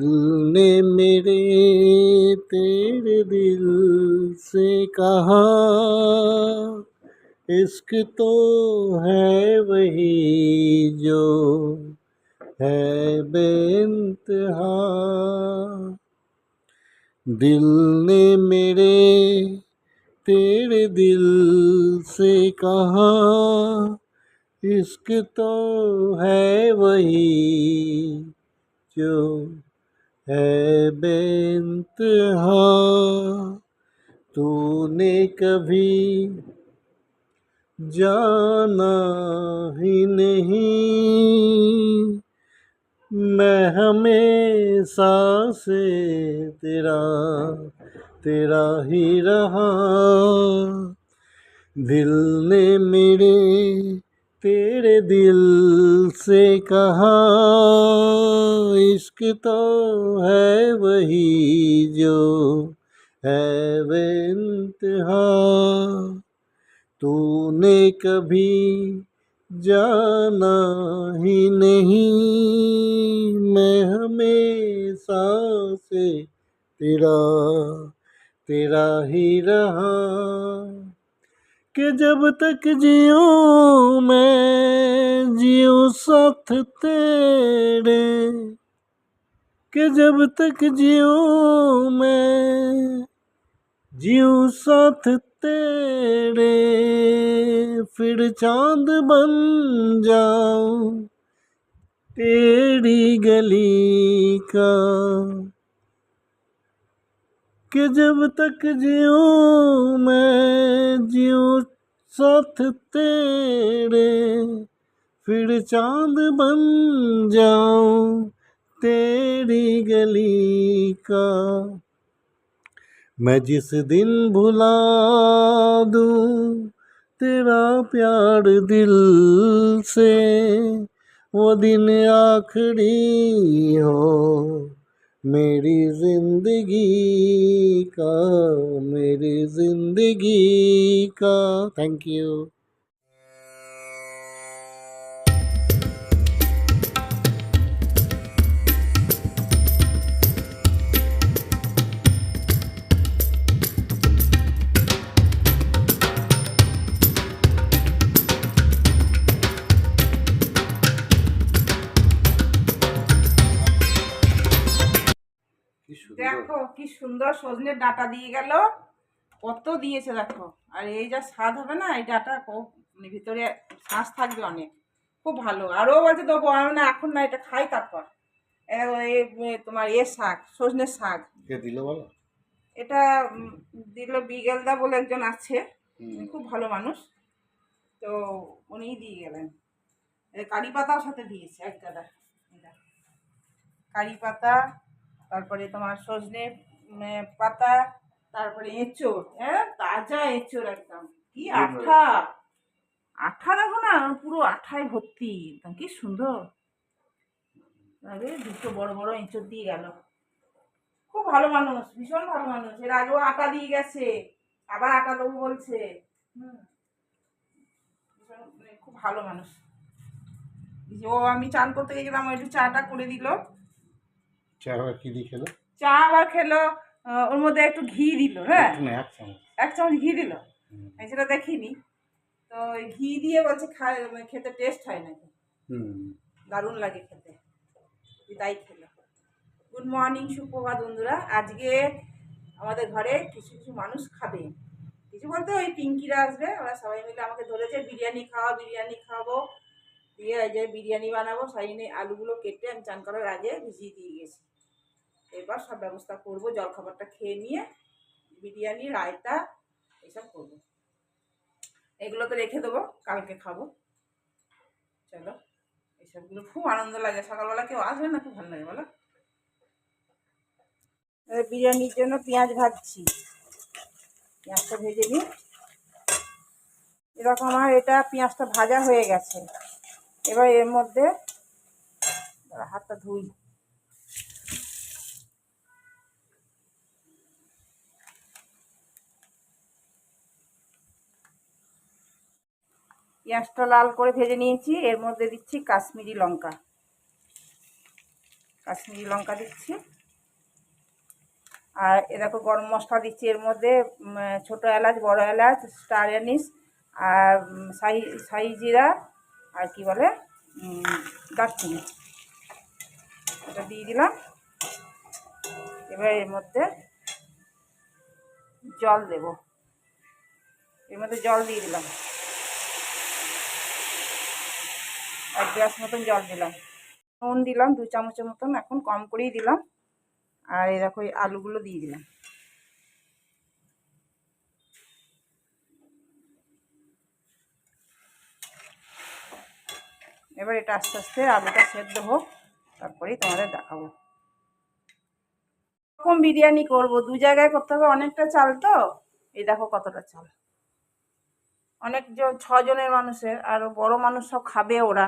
दिल ने मेरे तेरे दिल से कहा, इश्क तो है वही जो है बेइंतहा। दिल ने मेरे तेरे दिल से कहा, इश्क तो है वही जो है बेइंतहा तूने कभी जाना ही नहीं। मैं हमेशा से तेरा तेरा ही रहा। दिल ने मेरे तेरे दिल से कहा, इश्क तो है वही जो है बेइंतहा तूने कभी जाना ही नहीं, मैं हमेशा से तेरा तेरा ही रहा। कि जब तक जियो मैं जियो साथ तेरे। कि जब तक जियो मैं जियो साथ तेरे। फिर चाँद बन जाऊँ तेरी गली का। कि जब तक जियो मैं जियो साथ तेरे, फिर चाँद बन जाऊँ तेरी गली का। मैं जिस दिन भुला दूँ तेरा प्यार दिल से, वो दिन आखिरी हो। मेरी ज़िंदगी का मेरी ज़िंदगी का। थैंक यू সুন্দর সজনের ডাটা দিয়ে গেল। কত দিয়েছে দেখো। আর এই যা স্বাদ হবে না এই ডাটা মানে ভিতরে শ্বাস থাকবে অনেক। খুব ভালো। আরও বলছে দেবো আমি না এখন না এটা খাই তারপর। তোমার এ শাক সজনের শাক। দিল বলো? এটা দিল বিগেলদা বলে একজন আছে। খুব ভালো মানুষ। তো উনিই দিয়ে গেলেন। কারি পাতাও সাথে দিয়েছে এক গাদা। কারি পাতা তারপরে তোমার সজনে পাতা তারপরে এঁচোড় হ্যাঁ? তাজা এঁচোড় একদম। কি আঠা! আঠা দেখো না পুরো আঠায় ভর্তি একদম। কি সুন্দর! আরে দুটো বড় বড় এঁচোড় দিয়ে গেল। খুব ভালো মানুষ ভীষণ ভালো মানুষ। এর আগেও আটা দিয়ে গেছে আবার আটা দেবো বলছে। হুম। ভীষণ মানে খুব ভালো মানুষ। ও আমি চান করতে গেছিলাম ও একটু চাটা করে দিল। চা কি দিয়ে খেলো? চা আবার খেলো ওর মধ্যে একটু ঘি দিল হ্যাঁ? এক চামচ। ঘি দিল। আমি সেটা দেখিনি। তো ঘি দিয়ে বলছে খায় মানে খেতে টেস্ট হয় নাকি? দারুণ লাগে খেতে। তাই খেলো। গুড মর্নিং সুপ্রভাত বন্ধুরা। আজকে আমাদের ঘরে কিছু কিছু মানুষ খাবে। কিছু বলতে ওই পিঙ্কিরা আসবে ওরা সবাই মিলে আমাকে ধরেছে বিরিয়ানি খাওয়া বিরিয়ানি খাব। দিয়ে যে বিরিয়ানি বানাবো সেই আলুগুলো কেটে আমি চান করার আগে ভিজিয়ে দিয়ে গেছি। এবার সব ব্যবস্থা করব, জলখাবারটা খেয়ে নিয়ে, বিরিয়ানি, রায়তা এসব করব। এগুলো তো রেখে দেবো, কালকে খাব। চলো, এইসবগুলো খুব আনন্দ লাগে। সকালবেলা কেউ আসবে না? খুব ভালো লাগে, বলো। বিরিয়ানির জন্য পেঁয়াজ ভাজছি। পেঁয়াজটা ভেজে নিই এরকম আমার এটা পেঁয়াজটা ভাজা হয়ে গেছে। এবার এর মধ্যে, হাতটা ধুই। পেঁয়াজটা লাল করে ভেজে নিয়েছি, এর মধ্যে দিচ্ছি কাশ্মীরি লঙ্কা। কাশ্মীরি লঙ্কা দিচ্ছি। আর এ দেখো গরম মশলা দিচ্ছি, এর মধ্যে ছোটো এলাচ, বড় এলাচ, স্টার অ্যানিস আর সাই সাই জিরা আর কি বলে দারচিনি। এটা দিয়ে দিলাম। এবার এর মধ্যে জল দেব। এর মধ্যে জল দিয়ে দিলাম। এক গ্লাস মতন জল দিলাম। নুন দিলাম, দু চামচের মতন, এখন কম করেই দিলাম। আর এই দেখো, এই আলুগুলো দিয়ে দিলাম। এবার এটা আস্তে আস্তে আলুটা সেদ্ধ হোক তারপরেই তোমাদের দেখাবো। রকম বিরিয়ানি করব, দু জায়গায় করতে হবে, অনেকটা চাল তো? এই দেখো কতটা চাল। অনেক জন, ছজনের মানুষের, আর বড় মানুষ সব খাবে ওরা।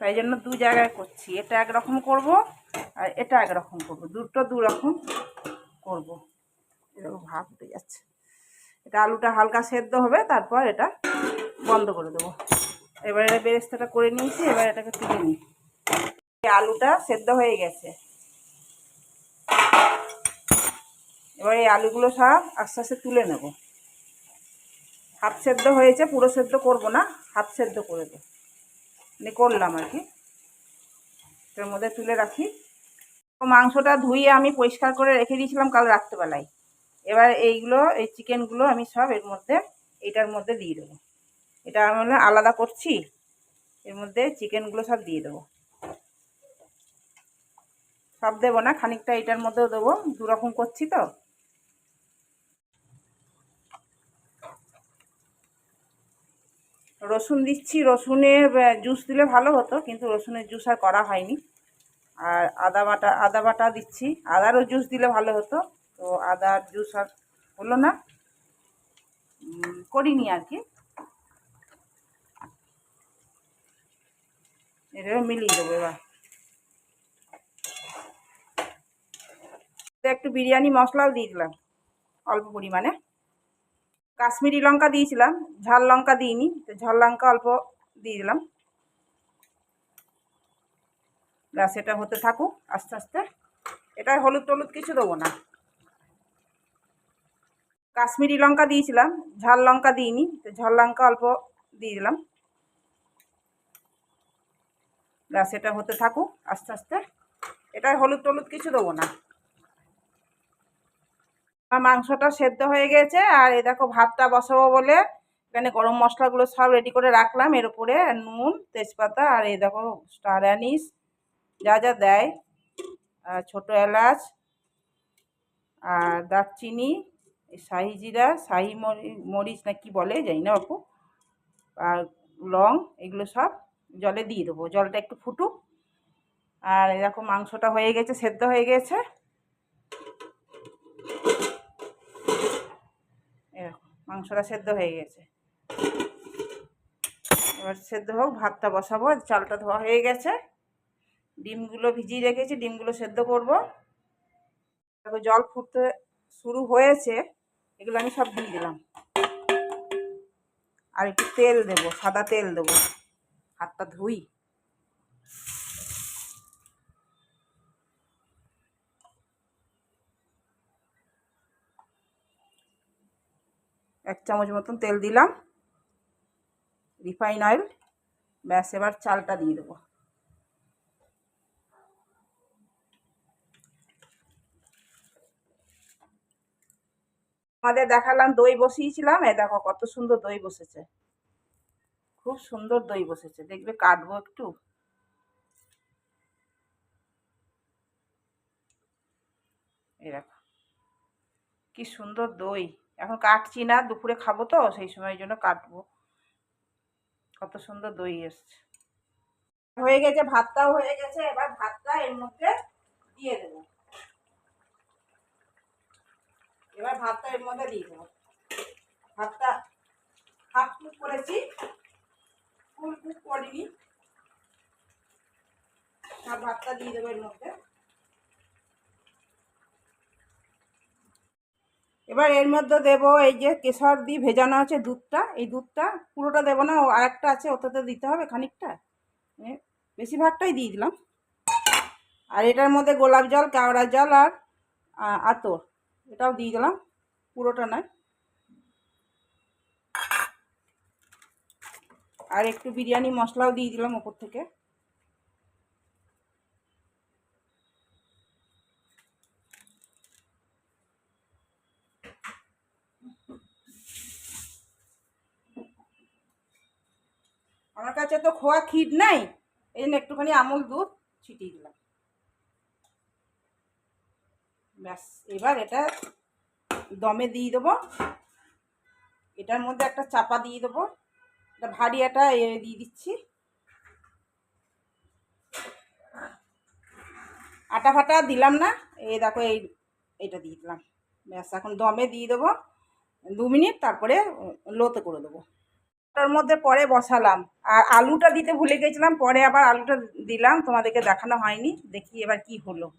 তাই জন্য দু জায়গায় করছি। এটা একরকম করব আর এটা একরকম করব। দুটো দু রকম করব। এরকম ভাব উঠে যাচ্ছে। এটা আলুটা হালকা সেদ্ধ হবে, তারপর এটা বন্ধ করে দেবো। এবার এটা বেরেস্তাটা করে নিয়েছি, এবার এটাকে তুলে নিই। আলুটা সেদ্ধ হয়ে গেছে। এবার এই আলুগুলো সব আস্তে আস্তে তুলে নেব। হাফ সেদ্ধ হয়েছে, পুরো সেদ্ধ করব না, হাফ সেদ্ধ করে দেবো। মানে করলাম আর কি। এর মধ্যে তুলে রাখি। মাংসটা ধুয়ে আমি পরিষ্কার করে রেখে দিয়েছিলাম কাল রাত্রেবেলায়। এবার এইগুলো, এই চিকেনগুলো আমি সব এর মধ্যে এইটার মধ্যে দিয়ে দেবো। এটা আমি আলাদা করছি, এর মধ্যে চিকেনগুলো সব দিয়ে দেবো। সব দেবো না, খানিকটা এটার মধ্যেও দেবো। দু রকম করছি তো। রসুন দিচ্ছি, রসুনের জুস দিলে ভালো হতো, কিন্তু রসুনের জুস আর করা হয়নি। আর আদা বাটা আদা বাটা দিচ্ছি। আদারও জুস দিলে ভালো হতো, তো আদার জুস আর হলো না। করিনি আর কি। এটা মিলিয়ে দেবো এবার। একটু বিরিয়ানি মশলাও দিয়ে দিলাম, অল্প পরিমাণে। কাশ্মীরি লঙ্কা দিয়েছিলাম, ঝাল লঙ্কা দিইনি, তো ঝাল লঙ্কা অল্প দিয়ে দিলাম। ব্যাস, এটা হতে থাকুক, আস্তে আস্তে। এটা হলুদ টলুদ কিছু দেবো না। কাশ্মীরি লঙ্কা দিয়েছিলাম, ঝাল লঙ্কা দিইনি, তো ঝাল লঙ্কা অল্প দিয়ে দিলাম। ব্যাস, এটা হতে থাকুক, আস্তে আস্তে। এটা হলুদ টলুদ কিছু দেবো না। মাংসটা সেদ্ধ হয়ে গেছে, আর এই দেখো ভাতটা বসাবো বলে এখানে গরম মশলাগুলো সব রেডি করে রাখলাম। এর উপরে নুন, তেজপাতা আর এই দেখো স্টার অ্যানিস যা যা দেয়। ছোটো এলাচ আর দারচিনি শাহি জিরা, শাহি মরি- মরিচ না কি বলে জানি না বাপু। আর লং এগুলো সব জলে দিয়ে দেবো, জলটা একটু ফুটুক। আর দেখো মাংসটা হয়ে গেছে, সেদ্ধ হয়ে গেছে। মাংসটা সেদ্ধ হয়ে গেছে। এবার সেদ্ধ হোক, ভাতটা বসাবো চালটা ধোয়া হয়ে গেছে। ডিমগুলো ভিজিয়ে রেখেছি, ডিমগুলো সেদ্ধ করব। জল ফুটতে শুরু হয়েছে, এগুলো আমি সব দিয়ে দিলাম। আর একটু তেল দেবো, সাদা তেল দেবো। হাতটা ধুই। এক চামচ মতন তেল দিলাম। Refine oil. ব্যাস, এবার চালটা দিয়ে দেবো। আমাদের দেখালাম দই বসিয়েছিলাম। এ দেখো কত সুন্দর দই বসেছে। খুব সুন্দর দই বসেছে। দেখবে কাটবো একটু। দেখো। কি সুন্দর দই। এখন কাটছি না, দুপুরে খাব তো, সেই সময়ের জন্য কাটবো। কত সুন্দর দই এসছে। হয়ে গেছে, ভাতটাও হয়ে গেছে, এবার ভাতটা এর মধ্যে দিয়ে দেবো। এবার ভাতটা এর মধ্যে দিয়ে দেবো। ভাতটা হাফ কুক করেছি, ফুল কুক করিনি। ভাতটা দিয়ে দেবো এর মধ্যে। এবার এর মধ্যে দেবো এই যে কেশর দিয়ে ভেজানো আছে দুধটা। এই দুধটা পুরোটা দেবো না, ও আরেকটা আছে, ওটাতে দিতে হবে খানিকটা। বেশিরভাগটাই দিয়ে দিলাম। আর এটার মধ্যে গোলাপ জল, কেওড়া জল আর আতর, এটাও দিয়ে দিলাম। পুরোটা নয়। আর একটু বিরিয়ানি মশলাও দিয়ে দিলাম ওপর থেকে। আমার কাছে তো খোয়া ক্ষীর নাই, এই জন্য একটুখানি আমুল দুধ ছিটিয়ে দিলাম। ব্যাস, এবার এটা দমে দিয়ে দেবো। এটার মধ্যে একটা চাপা দিয়ে দেবো। এটা ভারী একটা দিয়ে দিচ্ছি। আটা ফাটা দিলাম না, এই দেখো এই, এটা দিয়ে দিলাম। ব্যাস, এখন দমে দিয়ে দেবো। দু মিনিট, তারপরে লোতে করে দেবো। ওটার মধ্যে পরে বসালাম। আর আলুটা দিতে ভুলে গেছিলাম, পরে আবার আলুটা দিলাম, তোমাদেরকে দেখানো হয়নি। দেখি এবার কি হলো।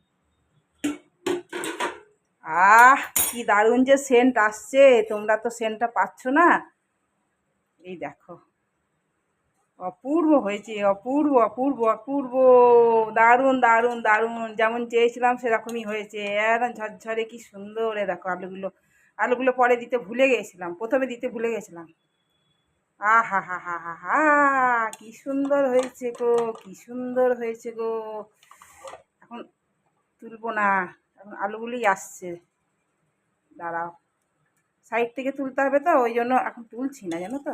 আহ, কি দারুণ যে সেন্ট আসছে, তোমরা তো সেন্টটা পাচ্ছ না। এই দেখো। অপূর্ব হয়েছে, অপূর্ব অপূর্ব অপূর্ব। দারুণ দারুণ দারুণ। যেমন চেয়েছিলাম, সেরকমই হয়েছে। একদম ঝরঝরে, কি সুন্দর। দেখো আলুগুলো। আলুগুলো পরে দিতে ভুলে গেছিলাম। প্রথমে দিতে ভুলে গেছিলাম। আহা হা হা হা হা কি সুন্দর হয়েছে গো, কি সুন্দর হয়েছে গো। এখন তুলবো না, এখন আলুগুলোই আসছে। দাঁড়াও, সাইড থেকে তুলতে হবে তো, ওই জন্য এখন তুলছি না, জানো তো।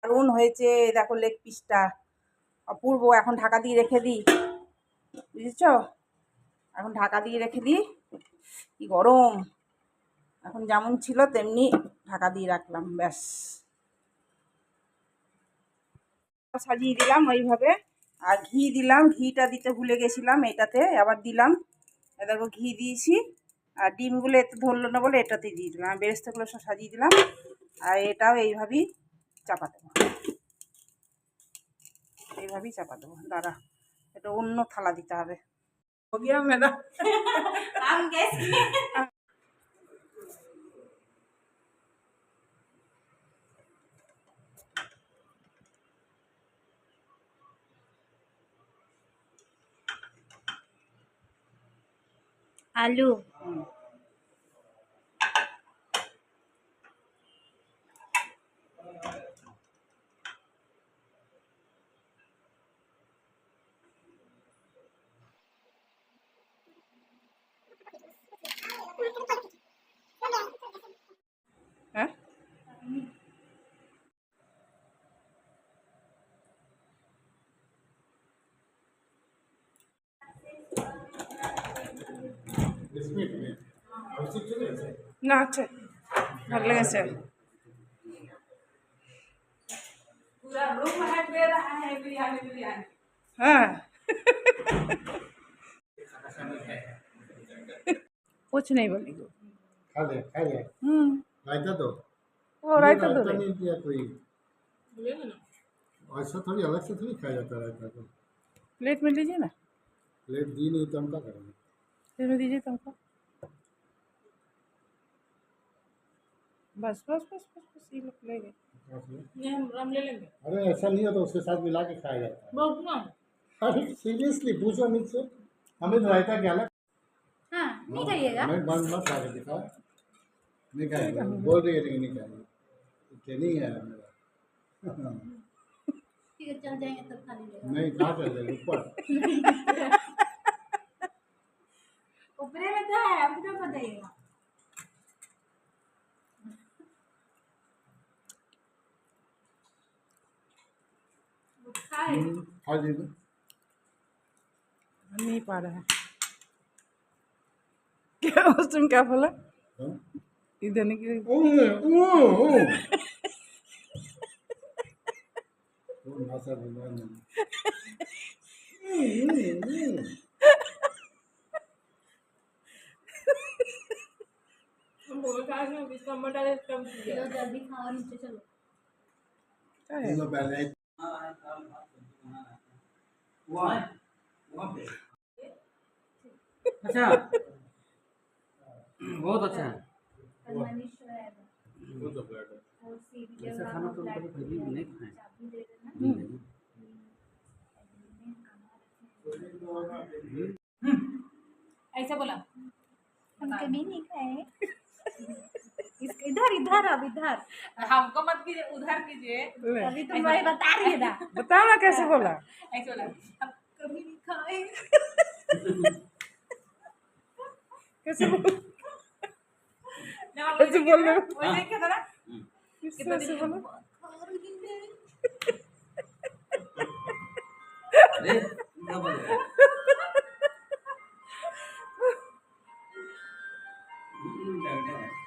দারুণ হয়েছে দেখো লেগ পিসটা অপূর্ব, এখন ঢাকা দিয়ে রেখে দিই। বুঝেছ? এখন ঢাকা দিয়ে রেখে দিই। কি গরম। এখন যেমন ছিল, তেমনি ঢাকা দিয়ে রাখলাম ব্যাস। সাজিয়ে দিলাম ওইভাবে। আর ঘি দিলাম ঘিটা দিতে ভুলে গেছিলাম এটাতে আবার দিলাম। এ দেখো ঘি দিয়েছি। আর ডিমগুলো এতে ধরলো না বলে এটাতে দিয়ে দিলাম। আর বেরেস্তাগুলো সব সাজিয়ে দিলাম। আর এটাও এইভাবেই চাপা দেবো। এইভাবেই চাপা দেবো। দাঁড়া এটা অন্য থালা দিতে হবে। ম্যাডাম আলু না আছে ভালো লেগেছে হ্যাঁ कुछ नहीं बोलेगी खा ले खा ले हम्म रायता दो वो रायता दो रायता रही। नहीं दिया कोई ऐसा थोड़ी अलग से थोड़ी खाया जाता है रायता को प्लेट में लीजिए ना प्लेट दी नहीं तो हम क्या करेंगे में दीजिए तुमको। बस बस बस बस बस ये लोग ले गए। अरे ऐसा नहीं होता उसके साथ मिला के खाया जाता है। अरे सीरियसली पूछो मुझसे हमें तो रायता क्या अलग हाँ नहीं खाइएगा। मैं बंद मत खा के दिखाओ। नहीं खाएँगे। बोल रही है लेकिन नहीं खाएँगे? नहीं है मेरा ठीक है चल जाएँगे तब खा लीजिएगा नहीं कहाँ चल जाएगा ऊपर। उपरे में तो है अब तो क्या बताइएगा नहीं पा रहा है। क्या तुम क्या बोला? इधर नहीं चलो पहले अच्छा। बहुत अच्छा ऐसा ऐसा बोला। हम कभी नहीं खाए। इधर इधर अब इधर। हमको मत कीजिए उधर कीजिए। अभी तुम वही बता रही है ना। बताओ ना कैसे बोला? ऐसे बोला हम कभी नहीं खाए कैसे बोला? ना कैसे बोल रहे हो। क्या था ना कितना कैसे बोला? अरे क्या बोल रहे हो? है?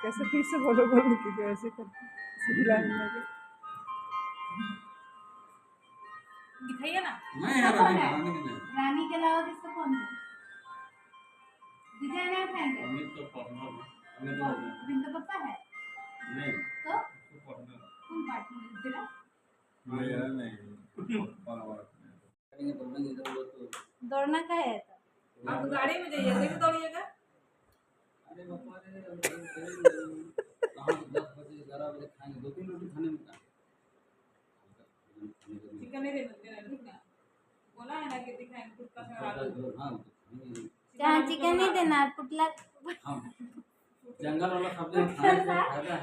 कैसे फिर से बोलो बोलो कि ऐसे कर दिखाइए ना। तो रानी के अलावा किसका कौन है? डिज़ाइनर फ्रेंड तो है अमित तो पार्टनर है। अमित तो पापा है? नहीं। तो? तो पार्टनर कौन पार्टनर तेरा मैं यार नहीं। पापा वाला दौड़ना का है तो। आप गाड़ी में जाइए। कैसे दौड़िएगा। चिकन नहीं देना पुटला जंगल वाला सब्ज़ी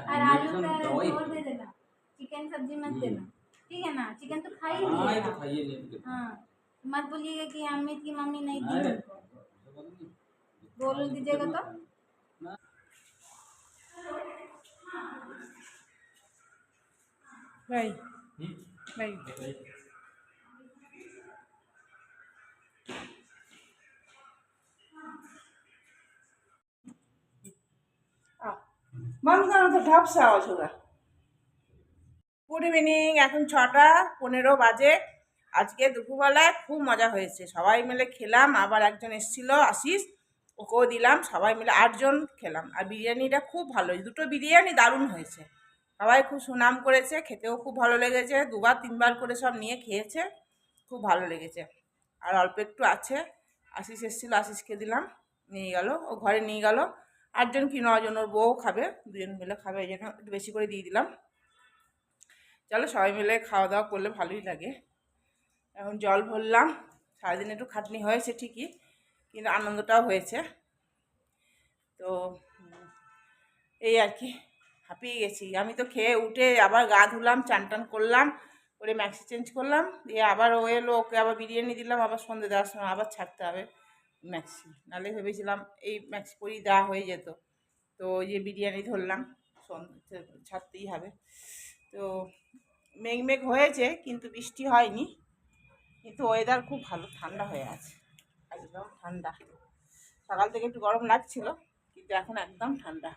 और आलू का और दे देना चिकन सब्ज़ी मत देना ठीक है ना चिकन तो खा ही नहीं हाँ मत बोलिएगा कि अमित की मम्मी नहीं दी बोल दीजिएगा तो। ভাই ভাই ঢাপসা আওয়াজ গুড ইভিনিং এখন ছটা পনেরো বাজে। আজকে দুপুরবেলায় খুব মজা হয়েছে। সবাই মিলে খেলাম, আবার একজন এসেছিল, আশিস। ওকেও দিলাম, সবাই মিলে আটজন খেলাম। আর বিরিয়ানিটা খুব ভালো, দুটো বিরিয়ানি দারুণ হয়েছে। সবাই খুব সুনাম করেছে, খেতেও খুব ভালো লেগেছে, দুবার তিনবার করে সব নিয়ে খেয়েছে, খুব ভালো লেগেছে। আর অল্প একটু আছে, আশিস এসেছিল, আশিসকে দিলাম, নিয়ে গেল, ও ঘরে নিয়ে গেল। আটজন কি, নজন, ওর বউ খাবে, দুজন মিলে খাবে, এই জন্য একটু বেশি করে দিয়ে দিলাম। চলো সবাই মিলে খাওয়া দাওয়া করলে ভালোই লাগে। এখন জল ভরলাম, সারাদিন একটু খাটনি হয়েছে ঠিকই, কিন্তু আনন্দটাও হয়েছে। তো, এই আর কি। হাঁপিয়ে গেছি। আমি তো খেয়ে উঠে আবার গা ধুলাম, চান টান করলাম, করে ম্যাক্সি চেঞ্জ করলাম, দিয়ে আবার ও এলো, ওকে আবার বিরিয়ানি দিলাম, আবার সন্ধ্যে দেওয়ার সময় আবার ছাড়তে হবে ম্যাক্সি। নাহলে ভেবেছিলাম এই ম্যাক্সি করেই দেওয়া হয়ে যেত। তো ওই যে বিরিয়ানি ধরলাম ছাড়তেই হবে। তো মেঘ মেঘ হয়েছে, কিন্তু বৃষ্টি হয়নি, কিন্তু ওয়েদার খুব ভালো, ঠান্ডা হয়ে আছে। একদম ঠান্ডা। সকাল থেকে একটু গরম লাগছিল, কিন্তু এখন একদম ঠান্ডা।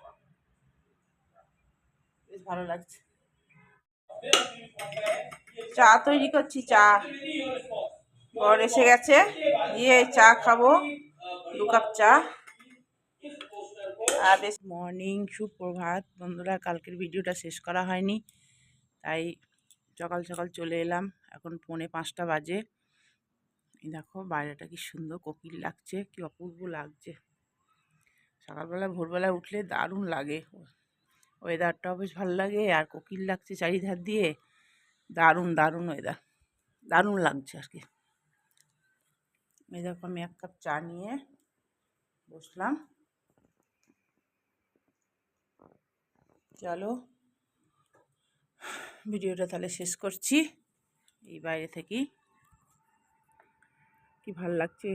বেশ ভালো লাগছে। চা তৈরি করছি, চা। বর এসে গেছে দিয়ে চা খাব, দু কাপ চা। আর বেশ মর্নিং সুপ্রভাত। বন্ধুরা, কালকের ভিডিওটা শেষ করা হয়নি, তাই সকাল সকাল চলে এলাম। এখন পৌনে পাঁচটা বাজে। দেখো, বাইরেটা কি সুন্দর কোকিল লাগছে, কি অপূর্ব লাগছে। সকালবেলা, ভোরবেলায় উঠলে দারুণ লাগে। ওয়েদারটাও বেশ ভালো লাগে, আর কোকিল লাগছে চারিধার দিয়ে। দারুণ দারুণ ওয়েদার দারুণ লাগছে আর কি এই দেখো আমি এক কাপ চা নিয়ে বসলাম। চলো, ভিডিওটা তাহলে শেষ করছি। এই বাইরে থেকেই। কি ভালো লাগছে?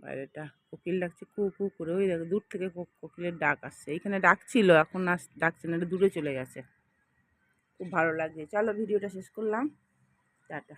বাইরেটা কোকিল ডাকছে, কু কু করে। ওই দেখো, দূর থেকে কোকিলের ডাক আসছে। এইখানে ডাকছিল এখন আস ডাকছে না দূরে চলে গেছে। খুব ভালো লাগছে। চলো, ভিডিওটা শেষ করলাম। টাটা।